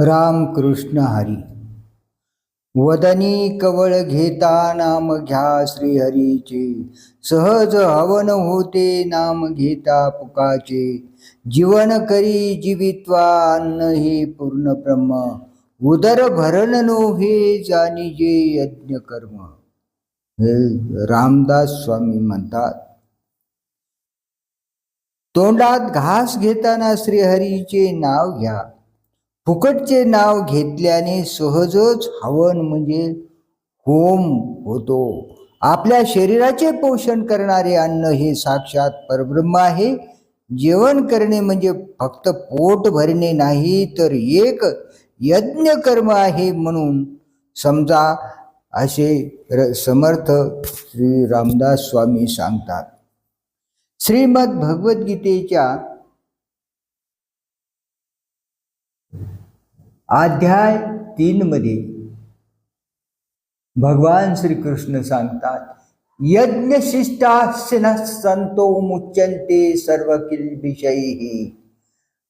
रामकृष्ण हरी। वदनी कवळ घेता नाम घ्या श्रीहरीचे। सहज हवन होते नाम घेता पुकाचे। जीवन करी जीवित्वा अन्न हे पूर्ण ब्रह्म। उदर भरण नोहे जाणीजे यज्ञ कर्म। हे रामदास स्वामी म्हणतात। तोंडात घास घेताना श्रीहरीचे नाव घ्या। फुकटचे नाव घेतल्याने सहजच हवन म्हणजे होम होतो. आपल्या शरीराचे पोषण करणारे अन्न हे साक्षात परब्रह्म आहे. जेवण करणे म्हणजे फक्त पोट भरणे नाही तर एक यज्ञ कर्म आहे म्हणून. समजा असे र- समर्थ श्री रामदास स्वामी सांगतात. श्रीमद भगवद्गीतेच्या अध्याय तीन मध्ये भगवान श्रीकृष्ण सांगतात यज्ञशिष्टासन न संतो मुच्यन्ते सर्व किल्बिषैः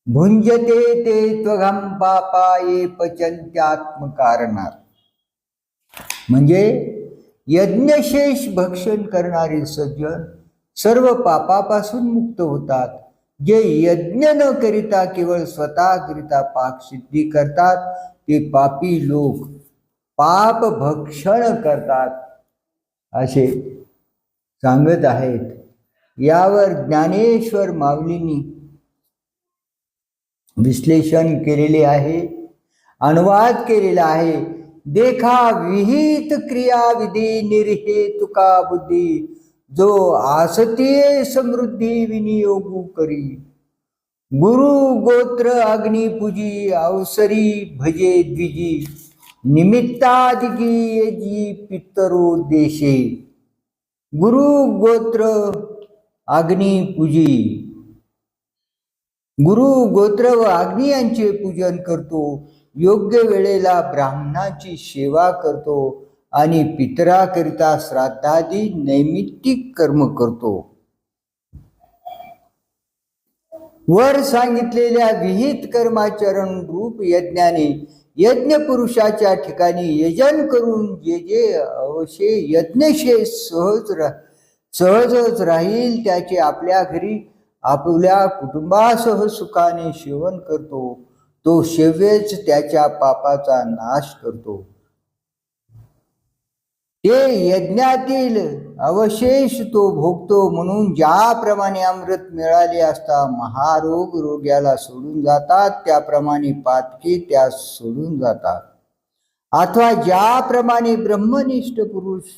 भुंजते ते त्वघम पापा ये पचंत्यात्मकारणात म्हणजे यज्ञशेष भक्षण करणारे सज्जन सर्व पापापासून मुक्त होतात जे यज्ञ न करिता केवळ स्वतः करिता पाकसिद्धी करतात ते पापी लोक पाप भक्षण करतात असे सांगत आहेत. यावर ज्ञानेश्वर माऊलींनी विश्लेषण केलेले आहे अनुवाद केलेला आहे. देखा विहित क्रिया विधी निर्हेतुका बुद्धी। जो आसते समृद्धी विनियोग करी. गुरु गोत्र अग्निपूजी अवसरी भजे द्विजी. निमित्तादिकी यजी पितरो देशे. गुरु गोत्र अग्निपूजी गुरु गोत्र व अग्नी यांचे पूजन करतो. योग्य वेळेला ब्राह्मणाची सेवा करतो. आणि पितराकरिता श्राद्धादी नैमित्तिक कर्म करतो. वर सांगितलेल्या विहित कर्माचरण रूप यज्ञाने यज्ञ पुरुषाच्या ठिकाणी यजन करून जे जे अवशे यज्ञशे सहज रा सहजच राहील त्याचे आपल्या घरी आपल्या कुटुंबासह सुखाने सेवन करतो. तो शेवेच त्याच्या पापाचा नाश करतो. ते यज्ञातील अवशेष तो भोगतो म्हणून ज्याप्रमाणे अमृत मिळाले असता महारोग रोग्याला सोडून जातात त्याप्रमाणे पातकी त्या सोडून जातात. अथवा ज्याप्रमाणे ब्रह्मनिष्ठ पुरुष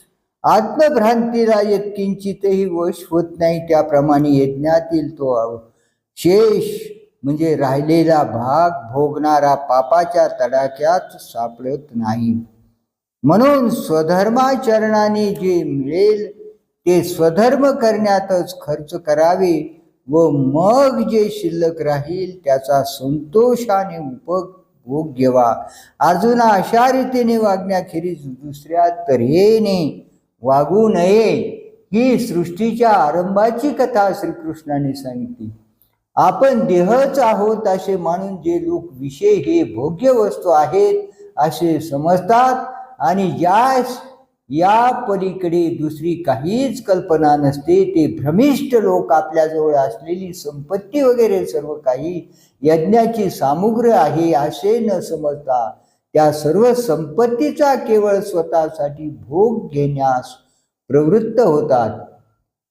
आत्मभ्रांतीला यत्किंचितही वश होत नाही त्याप्रमाणे यज्ञातील तो शेष म्हणजे राहिलेला भाग भोगणारा पापाच्या तडाख्यात सापडत नाही. म्हणून स्वधर्माचरणाने जे मिळेल ते स्वधर्म करण्यातच खर्च करावे व मग जे शिल्लक राहील त्याचा संतोषाने उपभोग घ्यावा. अर्जुना अशा रीतीने वागण्याखेरीज दुसऱ्या तऱ्हेने वागू नये ही सृष्टीच्या आरंभाची कथा श्रीकृष्णाने सांगितली. आपण देहच आहोत असे मानून जे लोक विषय हे भोग्य वस्तू आहेत असे समजतात आणि या या पलीकडे दुसरी काहीच कल्पना नसते. ते भ्रमिष्ठ लोक आपल्याजवळ असलेली संपत्ती वगैरे सर्व काही यज्ञाची सामुग्र आहे असे न समजता त्या सर्व संपत्तीचा केवळ स्वतःसाठी भोग घेण्यास प्रवृत्त होतात.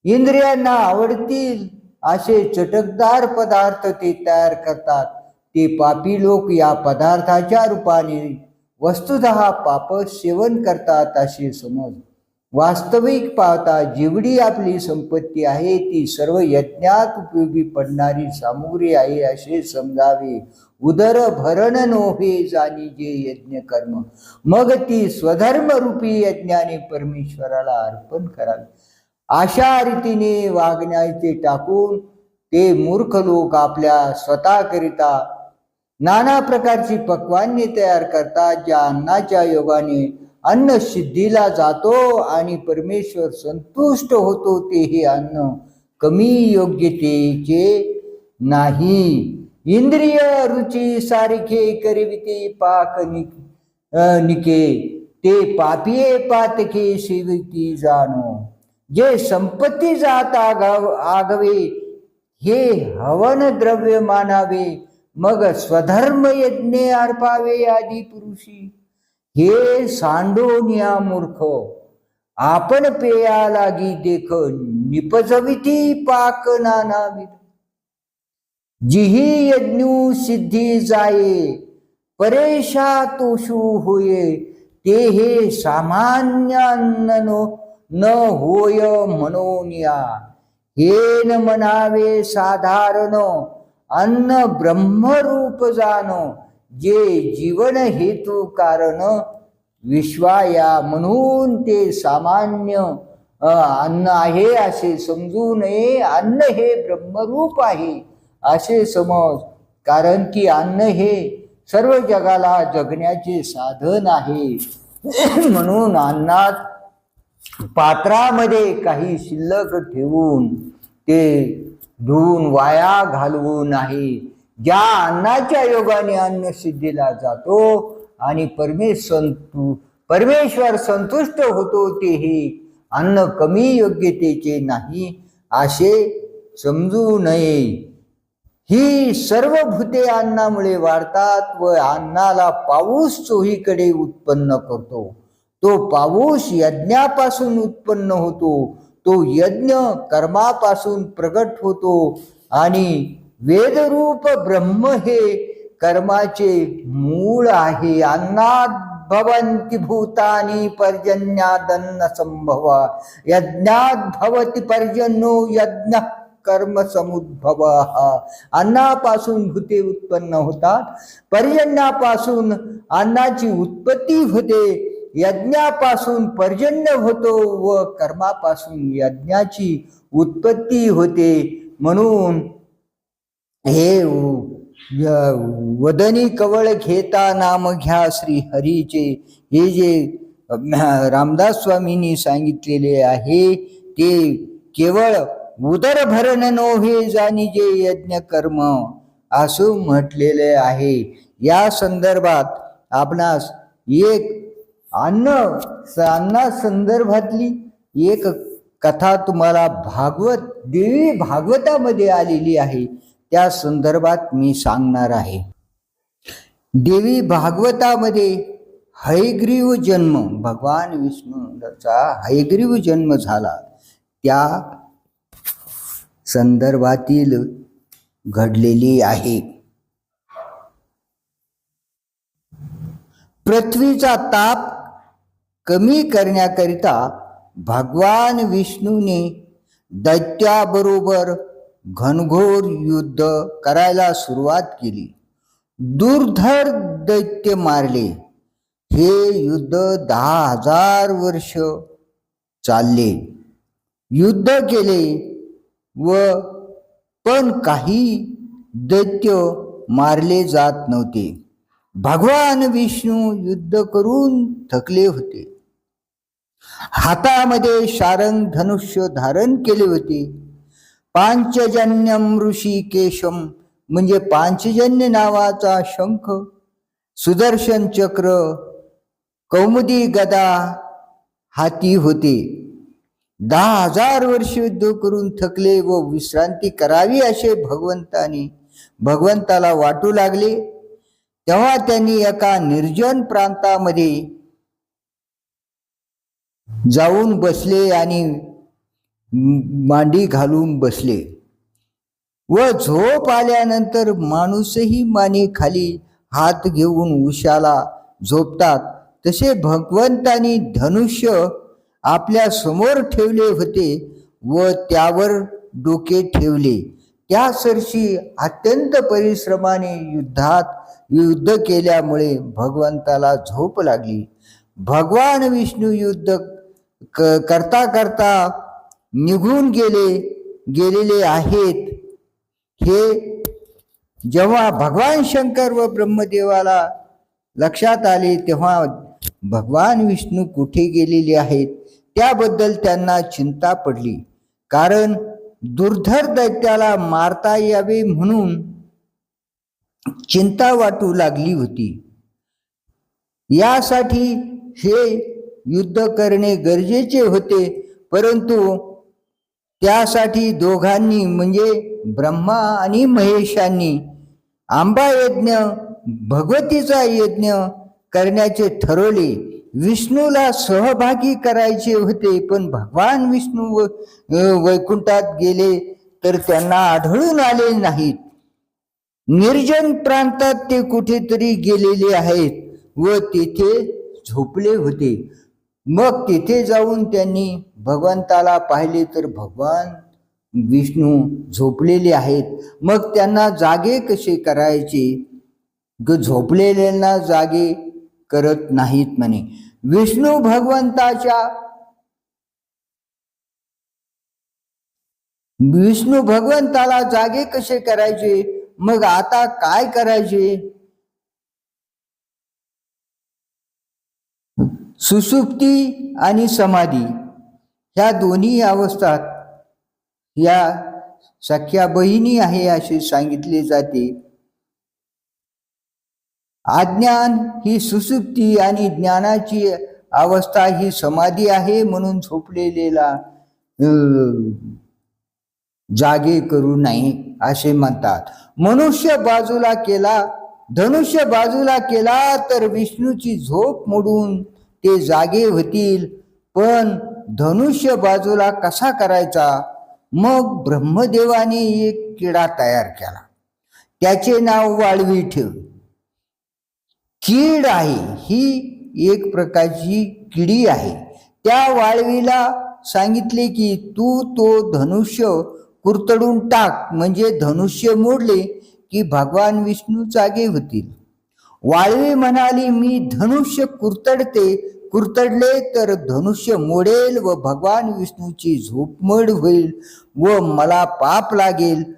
इंद्रियांना आवडतील असे चटकदार पदार्थ ते तयार करतात. ते पापी लोक या पदार्थाच्या रूपाने वस्तुत पाप सेवन करतात असे समज. वास्तविक पाहता जेवढी आपली संपत्ती आहे ती सर्व यज्ञात उपयोगी पडणारी सामुग्री आहे असे समजावे. उदर भरण नोहे जाणी जे यज्ञ कर्म. मग ती स्वधर्म रूपी यज्ञाने परमेश्वराला अर्पण करावी. अशा रीतीने वागण्याचे टाकून ते मूर्ख लोक आपल्या स्वतःकरिता नाना प्रकारची पक्वान्ने तयार करतात ज्या अन्नाच्या योगाने अन्न सिद्धीला जातो आणि परमेश्वर संतुष्ट होतो ते हे अन्न कमी योग्यतेचे नाही. इंद्रिय रुची सारखे करविते पाक निके ते पापिये पातके सेविती जाणो जे संपत्ती जात आगाव आगवे हे हवन द्रव्य मानावे मग स्वधर्म यज्ञे अर्पावे आदी पुरुषी. हे सांडोनिया मूर्ख आपण पेया लागी देख निपजविती पाक नानाविध जिही यज्ञू सिद्धी जाये परेशा तोषू होये ते हे सामान्य न होय म्हणून या हे न म्हणावे साधारण अन्न ब्रह्मरूप जाणं जे जीवन हेतू कारण विश्वाया म्हणून ते सामान्य अन्न आहे असे समजू नये. अन्न हे ब्रह्मरूप आहे असे समज. कारण की अन्न हे सर्व जगाला जगण्याचे साधन आहे. म्हणून अन्नात पात्रामध्ये काही शिल्लक ठेवून ते धुवून वाया घालवू नाही. ज्या अन्नाच्या योगाने अन्न सिद्धीला जातो आणि परमेश संतु परमेश्वर संतुष्ट होतो तेही अन्न कमी योग्यतेचे नाही असे समजू नये. ही सर्व भूते अन्नामुळे वाढतात व अन्नाला पाऊस चोहीकडे उत्पन्न करतो. तो पाऊस यज्ञापासून उत्पन्न होतो. तो यज्ञ कर्मापासून प्रगट होतो आणि वेदरूप ब्रह्म हे कर्माचे मूळ आहे. अन्नात भवंती भूतानि पर्जन्यादन्न संभव। यज्ञात भवति पर्जन्यो यज्ञ कर्म समुद्भव। अन्नापासून भूते उत्पन्न होतात पर्जन्यापासून अन्नाची उत्पत्ती होते यज्ञापासून पर्जन्य होतो व कर्मापासून यज्ञाची उत्पत्ती होते. म्हणून हे वदनी कवळ घेता नाम घ्या श्री हरीचे. हे जे रामदास स्वामींनी सांगितलेले आहे ते केवळ उदर भरण नोहे जाणी जे यज्ञ कर्म असं म्हटलेले आहे. या संदर्भात आपणास एक अन्न अन्ना संदर्भातली एक कथा तुम्हाला भागवत देवी भागवतामध्ये आलेली आहे. त्या संदर्भात मी सांगणार आहे. देवी भागवतामध्ये हयग्रीव जन्म भगवान विष्णूचा हयग्रीव जन्म झाला. त्या संदर्भातील घडलेली आहे. पृथ्वीचा ताप कमी करण्याकरिता भगवान विष्णूने दैत्याबरोबर घनघोर युद्ध करायला सुरुवात केली. दुर्धर दैत्य मारले. हे युद्ध दहा हजार वर्ष चालले. युद्ध केले व पण काही दैत्य मारले जात नव्हते. भगवान विष्णू युद्ध करून थकले होते. हातामध्ये शारंग धनुष्य धारण केले होते. पांचजन्यम ऋषी केशम म्हणजे पांचजन्य नावाचा शंख सुदर्शन चक्र कौमुदी गदा हाती होते. दहा हजार वर्ष युद्ध करून थकले व विश्रांती करावी असे भगवंताने भगवंताला वाटू लागले. तेव्हा त्यांनी एका निर्जन प्रांतामध्ये जाऊन बसले आणि मांडी घालून बसले. व झोप आल्यानंतर माणूसही माने खाली हात घेऊन उशाला झोपतात. तसे भगवंतानी धनुष्य आपल्यासमोर ठेवले होते व त्यावर डोके ठेवले. त्या सरशी अत्यंत परिश्रमाने युद्धात युद्ध केल्यामुळे भगवंताला झोप लागली. भगवान विष्णू युद्ध करता करता निघून गेले गेलेले आहेत. हे जेव्हा भगवान शंकर व ब्रह्मदेवाला लक्षात आले तेव्हा भगवान विष्णू कुठे गेलेले आहेत त्याबद्दल त्यांना चिंता पडली. कारण दुर्धर दैत्याला मारता यावे म्हणून चिंता वाटू लागली होती. यासाठी हे युद्ध करणे गरजेचे होते. परंतु त्यासाठी दोघांनी म्हणजे ब्रह्मा आणि महेशांनी आंबा यज्ञ भगवतीचा यज्ञ करण्याचे ठरवले. विष्णूला सहभागी करायचे होते पण भगवान विष्णू व- वैकुंठात गेले तर त्यांना आढळून आले नाहीत. निर्जन प्रांतात ते कुठेतरी गेलेले आहेत व तेथे झोपले होते. मग तिथे जाऊन त्यांनी भगवंताला पाहिले तर भगवान विष्णू झोपलेले आहेत. मग त्यांना जागे कसे करायचे? ग झोपलेल्यांना जागे करत नाहीत म्हणे. विष्णू भगवंताच्या विष्णू भगवंताला जागे कसे करायचे? मग आता काय करायचे? सुसुप्ती आणि समाधी ह्या दोन्ही अवस्थात या सख्या बहिणी आहे असे सांगितले जाते. अज्ञान ही सुसुप्ती आणि ज्ञानाची अवस्था ही समाधी आहे म्हणून झोपलेलेला जागे करू नये असे म्हणतात. मनुष्य बाजूला केला धनुष्य बाजूला केला तर विष्णूची झोप मोडून ते जागे होतील. पण धनुष्य बाजूला कसा करायचा? मग ब्रह्मदेवाने एक किडा तयार केला. त्याचे नाव वाळवी ठेव. कीड आहे ही एक प्रकारची किडी आहे. त्या वाळवीला सांगितले की तू तो धनुष्य कुरतडून टाक. म्हणजे धनुष्य मोडले की भगवान विष्णू जागे होतील. वाळवी म्हणाली मी धनुष्य कुरतडते. कुरतडले तर धनुष्य मोडेल व भगवान विष्णूची झोपमोड होईल व मला पाप लागेल.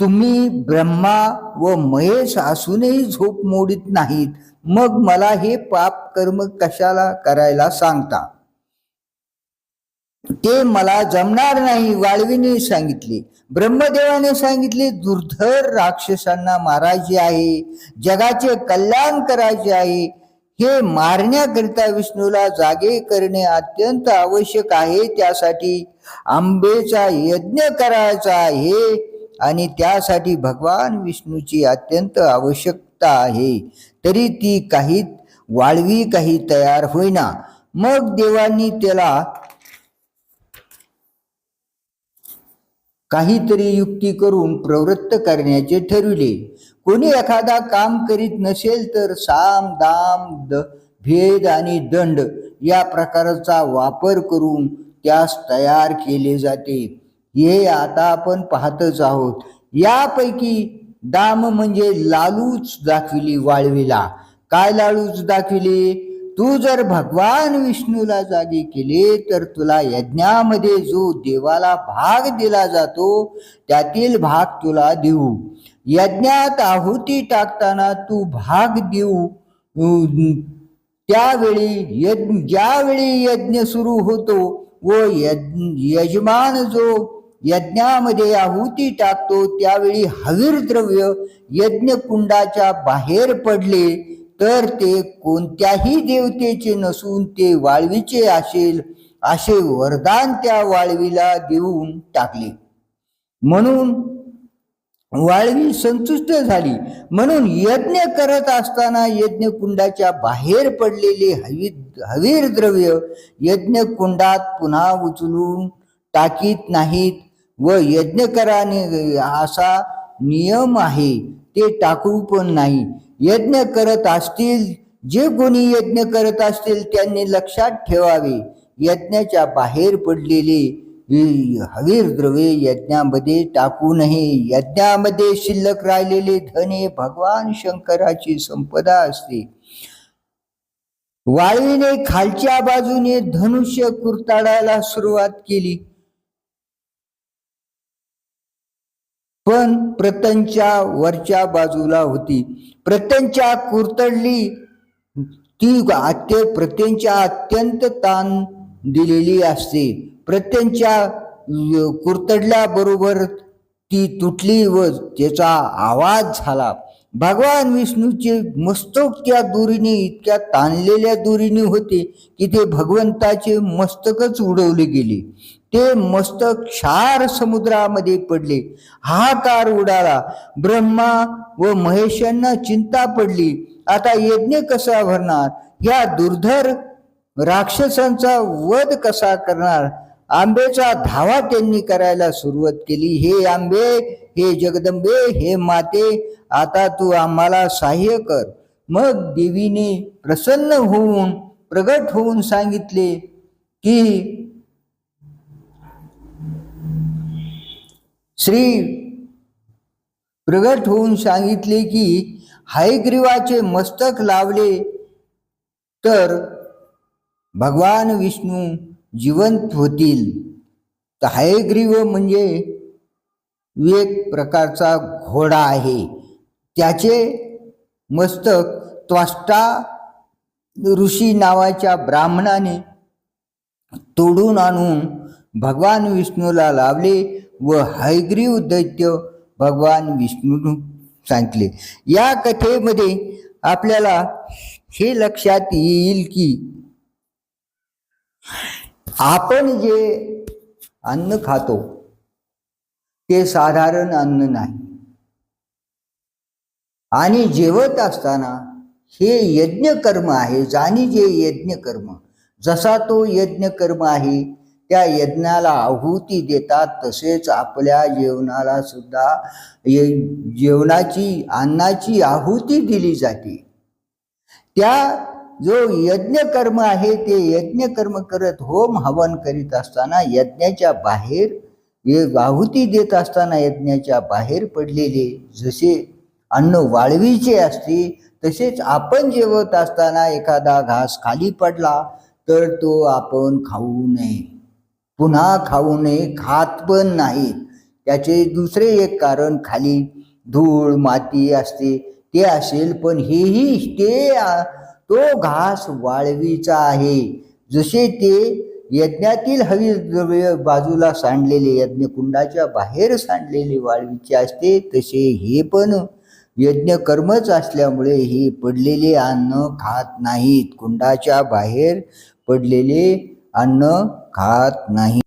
तुम्ही ब्रह्मा व महेश असूनही झोप मोडीत नाहीत. मग मला हे पाप कर्म कशाला करायला सांगता? ते मला जमणार नाही वाळवीने सांगितले. ब्रह्मदेवाने सांगितले दुर्धर राक्षसांना मारायचे आहे जगाचे कल्याण करायचे आहे. हे मारण्याकरिता विष्णूला जागे करणे अत्यंत आवश्यक आहे त्यासाठी आंबेचा यज्ञ करायचा आहे आणि त्यासाठी भगवान विष्णूची अत्यंत आवश्यकता आहे. तरी ती काही वाळवी काही तयार होईना. मग देवांनी त्याला काहीतरी युक्ती करून प्रवृत्त करण्याचे ठरविले. कोणी एखादा काम करीत नसेल तर साम दाम द भेद आणि दंड या प्रकारचा वापर करून त्यास तयार केले जाते. हे आता आपण पाहतच आहोत. यापैकी दाम म्हणजे लालूच दाखविली वाळवीला. काय लालूच दाखविली? तू जर भगवान विष्णूला जागी केले तर तुला यज्ञामध्ये जो देवाला भाग दिला जातो त्यातील भाग तुला देऊ. यज्ञात आहुती टाकताना तू भाग देऊ. त्यावेळी यज्ञ ज्यावेळी यज्ञ सुरू होतो व यज्ञ यजमान जो यज्ञामध्ये आहुती टाकतो त्यावेळी हवीर द्रव्य यज्ञकुंडाच्या बाहेर पडले. तर ते कोणत्याही देवतेचे नसून ते वाळवीचे असेल असे वरदान त्या वाळवीला देऊन टाकले. म्हणून वाळवी संतुष्ट झाली. म्हणून यज्ञ करत असताना यज्ञकुंडाच्या बाहेर पडलेले हवी हवीर द्रव्य यज्ञकुंडात पुन्हा उचलून टाकीत नाहीत व यज्ञकराने असा नियम आहे ते टाकू पण नाही. यज्ञ करत असतील जे कोणी यज्ञ करत असतील त्यांनी लक्षात ठेवावे. यज्ञाच्या बाहेर पडलेले हवीर द्रव्ये यज्ञामध्ये टाकू नये. यज्ञामध्ये शिल्लक राहिलेले धन हे भगवान शंकराची संपदा असते. वाळीने खालच्या बाजूने धनुष्य कुरताडायला सुरुवात केली. पण प्रत्यंच्या वरच्या बाजूला होती. प्रत्यंच्या कुरतडली ती अत्य प्रत्यंच्या अत्यंत ताण दिलेली असते. प्रत्यंच्या कुरतडल्याबरोबर ती तुटली व त्याचा आवाज झाला. भगवान विष्णूचे मस्तक त्या दोरीने इतक्या ताणलेल्या दोरीने होते की ते भगवंताचे मस्तकच उडवले गेले. ते मस्तक क्षार समुद्रामध्ये पडले. हाकार उडाला. ब्रह्मा व महेशांना चिंता पडली. आता यज्ञ कसा भरणार? या दुर्धर राक्षसांचा वध कसा करणार? आंबेचा धावा त्यांनी करायला सुरुवात केली. हे आंबे हे जगदंबे हे माते आता तू आम्हाला सहाय्य कर. मग देवीने प्रसन्न होऊन प्रगट होऊन सांगितले की श्री प्रगट होऊन सांगितले की हायग्रीवाचे मस्तक लावले तर भगवान विष्णू जिवंत होतील. तर हायग्रीव म्हणजे एक प्रकारचा घोडा आहे. त्याचे मस्तक त्वष्टा ऋषी नावाच्या ब्राह्मणाने तोडून आणून भगवान विष्णूला लावले. व हयग्रीव दैत्य भगवान विष्णू सांगितले या कथेमध्ये आपल्याला हे लक्षात येईल की आपण जे अन्न खातो ते साधारण अन्न नाही. आणि जेवत असताना हे यज्ञ कर्म आहे. जाणी जे यज्ञ कर्म जसा तो यज्ञ कर्म आहे त्या यज्ञाला आहुती देतात तसेच आपल्या जेवणाला सुद्धा ये- जेवणाची अन्नाची आहुती दिली जाते. त्या जो यज्ञ कर्म आहे ते यज्ञकर्म करत होम हवन करीत असताना यज्ञाच्या बाहेर आहुती देत असताना यज्ञाच्या बाहेर पडलेले जसे अन्न वाळवीचे असते तसेच आपण जेवत असताना एखादा घास खाली पडला तर तो आपण खाऊ नये. पुन्हा खाऊ नये खात पण नाही. त्याचे दुसरे एक कारण खाली. धूळ माती असते ते असेल पण हेही ते तो घास वाळवीचा आहे. जसे ते यज्ञातील हवी बाजूला सांडलेले यज्ञकुंडाच्या बाहेर सांडलेले वाळवीचे असते तसे हे पण यज्ञ कर्मच असल्यामुळे हे पडलेले अन्न खात नाहीत. कुंडाच्या बाहेर पडलेले अन्न खात नाही.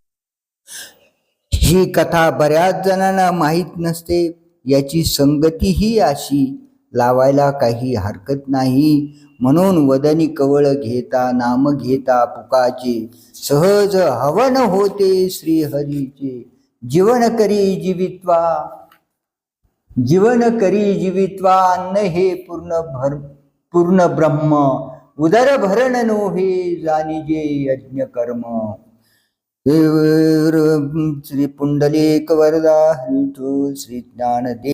ही कथा बऱ्याच जणांना माहीत नसते. याची संगतीही अशी. लावायला काही हरकत नाही. म्हणून वदनी कवळ घेता नाम घेता पुकाचे. सहज हवन होते श्रीहरीचे. जीवन करी जीवित्वा. जीवन करी जीवित्वा. अन्न हे पूर्ण भर पूर्ण ब्रह्म. उदर भरण नोहे जानिजे यज्ञ कर्म श्री पुंडलिक वरदा हरिठो श्री ज्ञानदेव